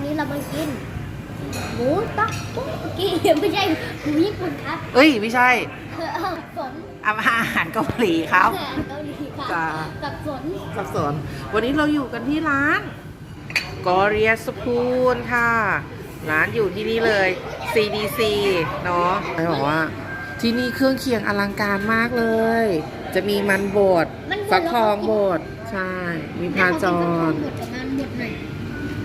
วันนี้เรามากินหมูตักปุ๊กกี้ไม่ใช่หมูญี่ปุ่นครับเอ้ยไม่ใช่ฝนอาหารเกาหลีครับเกาหลีค่ะจ้ากับฝนสับสนวันนี้เราอยู่กันที่ร้านกอเรียสปูนค่ะ ร้านอยู่ที่นี่เลย CDC เนาะเขาบอกว่า ที่นี่เครื่องเคียงอลังการมากเลย จะมีมันบดมันบดฟักทองแล้วก็บดใช่ มีพาจอน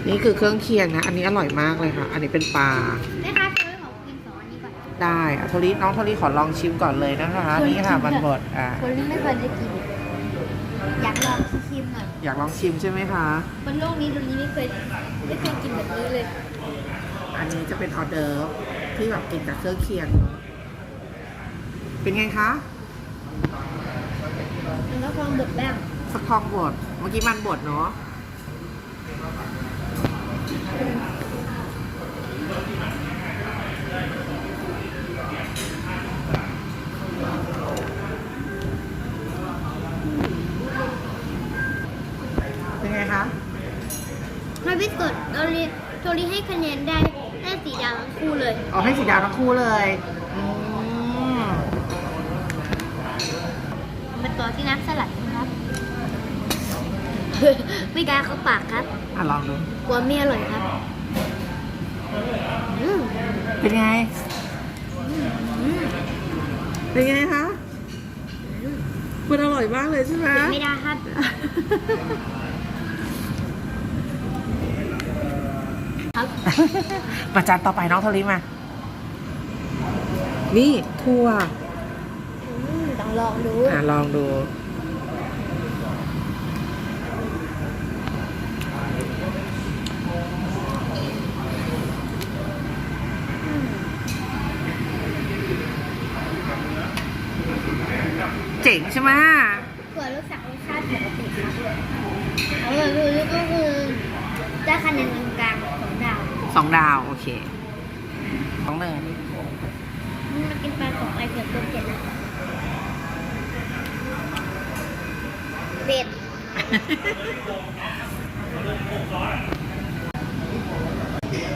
น่อยนี่คือเครื่องเคียงนะ อันนี้อร่อยมากเลยค่ะ อันนี้เป็นปลาแม่คะเธอของกินสองอันนี้ก่อนได้อะโทริน้องโทริขอลองชิมก่อนเลยนะคะ นี่ค่ะมันบดอ่าคนที่ไม่เคยได้กิน อยากลองชิมหน่อยอยากลองชิมใช่ไหมคะ บนโลกนี้ตรงนี้ไม่เคยไม่เคยกินแบบนี้เลยอันนี้จะเป็นออเดอร์ฟที่แบบกินกับเครื่องเคียงเนอะเป็นไงคะมันก็ความบดบ้างสักทองบดเมื่อกี้มันบดเนาะ เป็นไงคะถ้าพี่กดโทรีโทรีให้คะแนนได้ได้สีดาวทั้งคู่เลยเอาให้สีดาวทั้งคู่เลยอืมมาต่อที่น้ำสลัดนะครับ ไม่กล้าเข้าปากครับอะลองดู กลัวไม่อร่อยครับอืมเป็นไง อืมเป็นไงคะมันอร่อยมากเลยใช่ไหมไม่ได้ครับ ครับ มาจานต่อไปน้องโทริมา นี่ถั่วอืมต้องลองดู อะลองดู เจ๋งใช่ไหมถั่วรู้สักรสชาติปกติครับอร่อยคือก็คือได้คะแนน สองดาว โอเคสองหนึ่งมากินปลาสองไอเผือกตัวเจ็ดนะเด็ด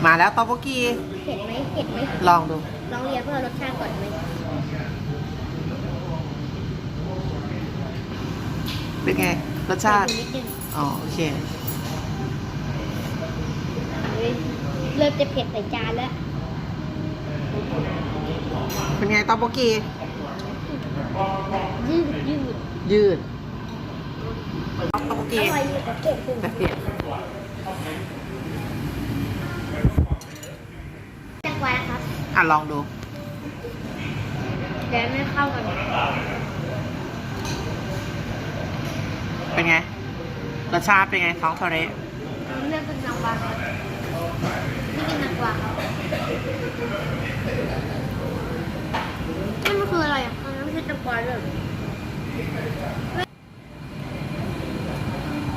มาแล้วตอโบกีเผ็ดไหมเผ็ดไหมลองดู ลองเรียนเพื่อรสชาติก่อนไหมเป็นไง รสชาติเผ็ดอยู่นิดนึงอ๋อ โอเค เฮ้ยเริ่มจะเผ็ดใส่จานแล้วเป็นไงตอโบกียืดยืดยืดตอโบอกีร่อยอยู่แต่เผ็ดขึ้นแต่เปลี่ยนจังหวะครับอะลองดูเดี๋ยวไม่เข้ากัน เป็นไงรสชาติเป็นไงท้องทะเลเลือกเป็นจังหวะครับนี่เป็นจังหวะครับนี่มันคืออะไรอะมันไม่ใช่จังหวะ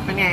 เป็นไง